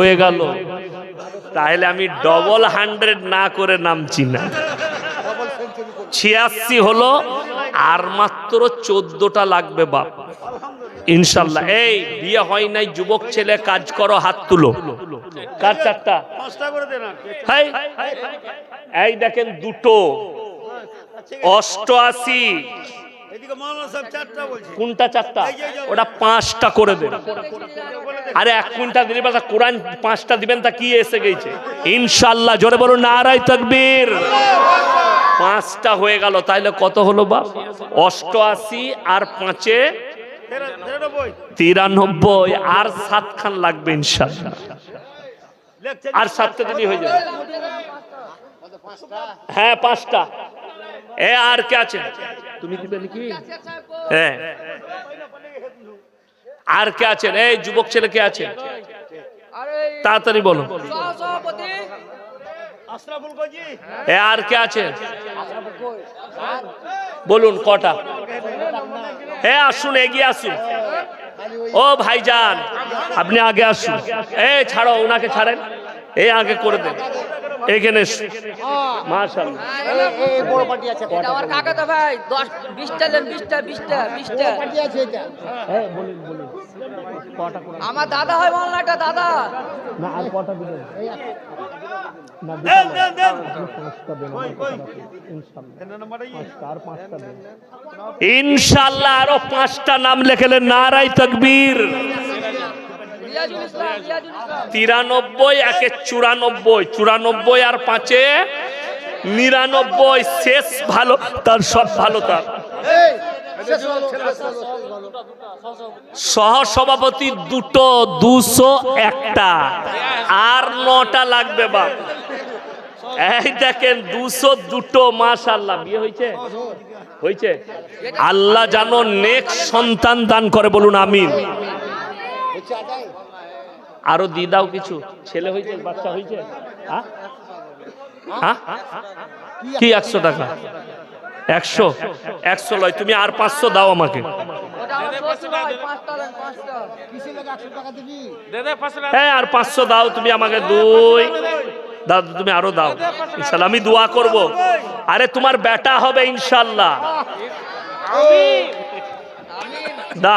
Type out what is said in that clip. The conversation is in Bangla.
হয়ে গেল। তাহলে আমি ডবল হান্ড্রেড না করে নামছি না। ছিয়াশি হলো আর মাত্র চোদ্দটা লাগবে বাপ। ইনশাল্লাহ। এই, বিয়ে হয় নাই, যুবক ছেলে, কাজ করো, হাত তুলো। কার চারটা? এই দেখেন দুটো। অষ্টআশি। কোনটা চারটা? ওটা পাঁচটা করে দেন। আরে এক কুইন্টাল দিলে পাশা কোরআন পাঁচটা দিবেন তা কি এসে গেছে? ইনশাল্লাহ জোরে বলুন নারাই তকবীর। পাঁচটা হয়ে গেল তাইলে কত হলো বা অষ্টআশি আর পাঁচে তিরানব্বই। তিরানব্বই আর সাত খান লাগবে ইনশাল্লাহ আর সাতটা দিনই হয়ে যাবে হ্যাঁ পাঁচটা। এ আর কে আছে? তুমি দিবে নাকি হ্যাঁ। আর কে আছেন? এই যুবক ছেলে কে আছে তাড়াতাড়ি বলো। আশরাফুল আর কে আছে বলুন কটা? এ আসুন এগিয়ে আসুন। ও ভাইজান আপনি আগে আসুন। এ ছাড়ো ওনাকে ছাড়েন। এই আগে করে দেন। এখানে আমার বিশটা আমার দাদা হয় মামলাটা দাদা। এই ইনশাল্লাহ আরও পাঁচটা নাম লেখেলেন নারাই তকবীর। তিরানব্বই একে চুরানব্বই চুরানব্বই আর পাঁচে নিরানব্বই শেষ ভালো তার সব ভালো তার। সহসভাপতি দুটো দুশো একটা। আর নটা লাগবে বাপ এই দেখেন দুশো দুটো মাশাল্লাহ বিয়ে হয়েছে? হয়েছে? আল্লাহ জানো নেক্সট সন্তান দান করে বলুন আমিন। আরও দিয়ে দাও কিছু? ছেলে হয়েছে, বাচ্চা হয়েছে? হ্যাঁ? হ্যাঁ? কি একশো টাকা? একশো? একশো লয়, তুমি আর পাঁচশো দাও আমাকে। হয় আর পাঁচশো দাও, তুমি আমাকে দুই। দাও, তুমি আরও দাও। ইনশাল্লাহ, আমি দোয়া করব। আরে, তোমার বেটা হবে ইনশাল্লাহ। দাও।